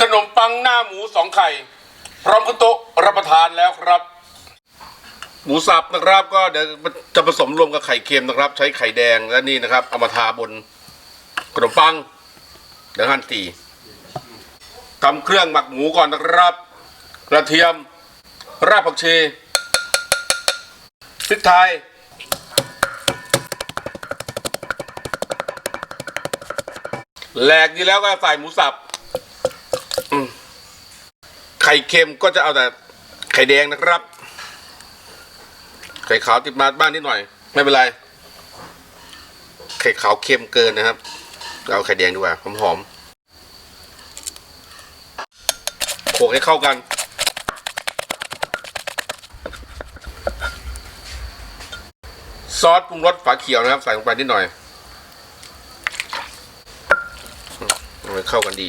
ขนมปังหน้าหมูสองไข่ พร้อมขึ้นโต๊ะรับประทานแล้วครับ หมูสับนะครับก็เดี๋ยวจะผสมรวมกับไข่เค็มนะครับ ใช้ไข่แดงและนี่นะครับเอามาทาบนขนมปังเดี๋ยวหั่นตีทำเครื่องหมักหมูก่อนนะครับ กระเทียม รากผักชีพริกไทยแหลกดีแล้วก็ใส่หมูสับ ข่เค็มก็จะเอาแต่ไข่แดงนะครับ ไข่ขาวติดมาบ้านนิดหน่อย ไม่เป็นไร ไข่ขาวเค็มเกินนะครับ เอาไข่แดงดีกว่าหอมๆโขลกให้เข้ากัน ซอสปรุงรสฝาเขียวนะครับ ใส่ลงไปนิดหน่อยมันเข้ากันดี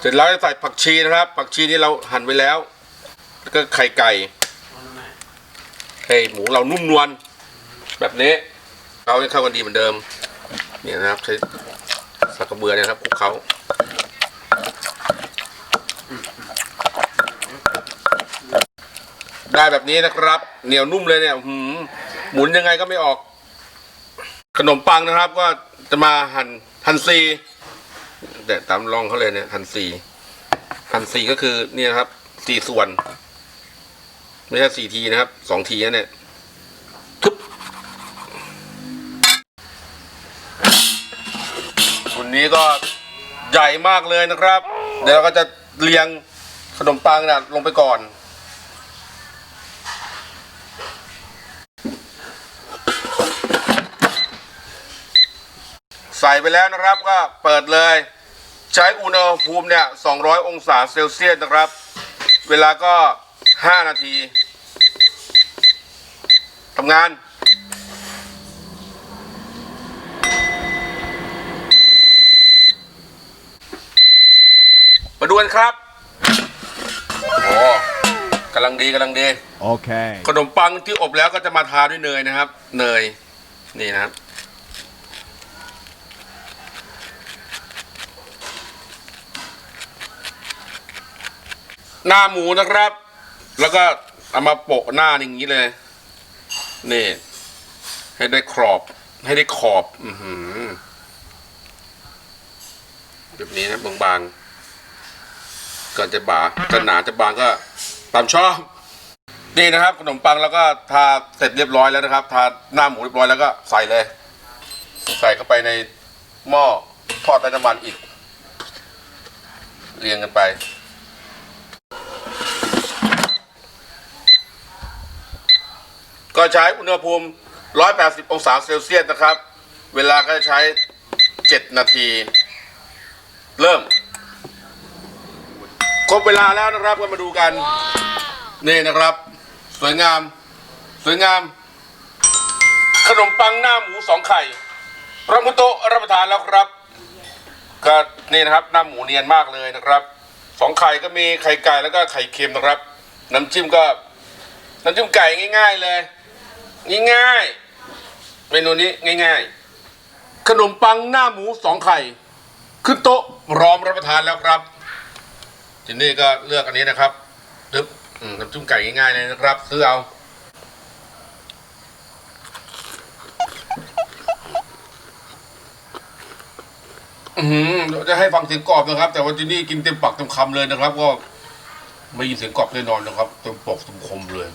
เสร็จแล้วจะใส่ผักชีนะครับ ผักชีนี่เราหั่นไว้แล้ว แล้วก็ไข่ไก่ให้หมูเรานุ่มนวลแบบนี้เขาให้เข้ากันดีเหมือนเดิมเนี่ยนะครับใช้สักกระเบือเนี่ยนะครับคลุกเขาได้แบบนี้นะครับ เหนียวนุ่มเลยเนี่ยหืมหมุนยังไงก็ไม่ออก ขนมปังนะครับ ก็จะมาหั่นหั่นซี แต่ตามลองเขาเลยเนี่ยหั่นซีหั่นซีก็คือเนี่ยครับสี่ส่วน ไม่ใช่สี่ทีนะครับสองทีนะเนี่ยทุบคุณนี้ก็ใหญ่มากเลยนะครับ เดี๋ยวเราก็จะเรียงขนมปังนะลงไปก่อนใส่ไปแล้วนะครับก็เปิดเลย ใช้อุณหภูมิเนี่ย 200 องศาเซลเซียสนะครับ เวลาก็ 5 นาทีทำงาน มาดูกันครับ โอ้กำลังดีกำลังดี Okay. ขนมปังที่อบแล้วก็จะมาทาด้วยเนยนะครับ เนย นี่นะครับ หน้าหมูนะครับ แล้วก็เอามาโปะหน้าอย่างนี้เลย นี่ ให้ได้ครอบ ให้ได้ขอบ อือหือแบบนี้นะบางๆก็จะบางจะหนาจะบางก็ตามชอบนี่นะครับ ขนมปังแล้วก็ทาเสร็จเรียบร้อยแล้วนะครับ ทาหน้าหมูเรียบร้อยแล้วก็ใส่เลย ใส่เข้าไปในหม้อทอดใต้น้ำมันอีก เรียงกันไป ก็ใช้อุณหภูมิ 180 องศาเซลเซียสนะครับ เวลาก็จะใช้ 7 นาที เริ่ม ครบเวลาแล้วนะครับก็มาดูกัน นี่นะครับ สวยงาม สวยงาม ขนมปังหน้าหมูสองไข่พร้อมคุณโต๊ะรับประทานแล้วครับ ก็นี่นะครับหน้าหมูเนียนมากเลยนะครับสองไข่ก็มีไข่ไก่แล้วก็ไข่เค็มนะครับ น้ำจิ้มก็น้ำจิ้มไก่ง่าย ๆ เลย ง่ายๆเมนูนี้ง่าย ๆ ขนมปังหน้าหมูสองไข่ ขึ้นโต๊ะพร้อมรับประทานแล้วครับทีนี้ก็เลือกอันนี้นะครับดึบน้ำจุ้มไก่ง่ายๆเลยนะครับ ซื้อเอาอืมจะให้ฟังเสียงกรอบนะครับ แต่ว่าที่นี่กินเต็มปากเต็มคำเลยนะครับ ก็ไม่ยินเสียงกรอบแน่นอนนะครับเต็มปากเต็มคมเลย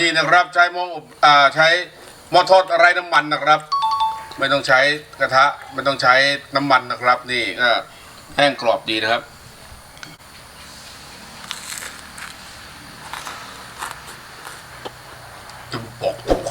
ดีนะครับใช้หม้ออบอ่าใช้หม้อทอดไร้น้ำมันนะครับ ไม่ต้องใช้กระทะไม่ต้องใช้น้ำมันนะครับ นี่ก็แห้งกรอบดีนะครับจุ่มปอก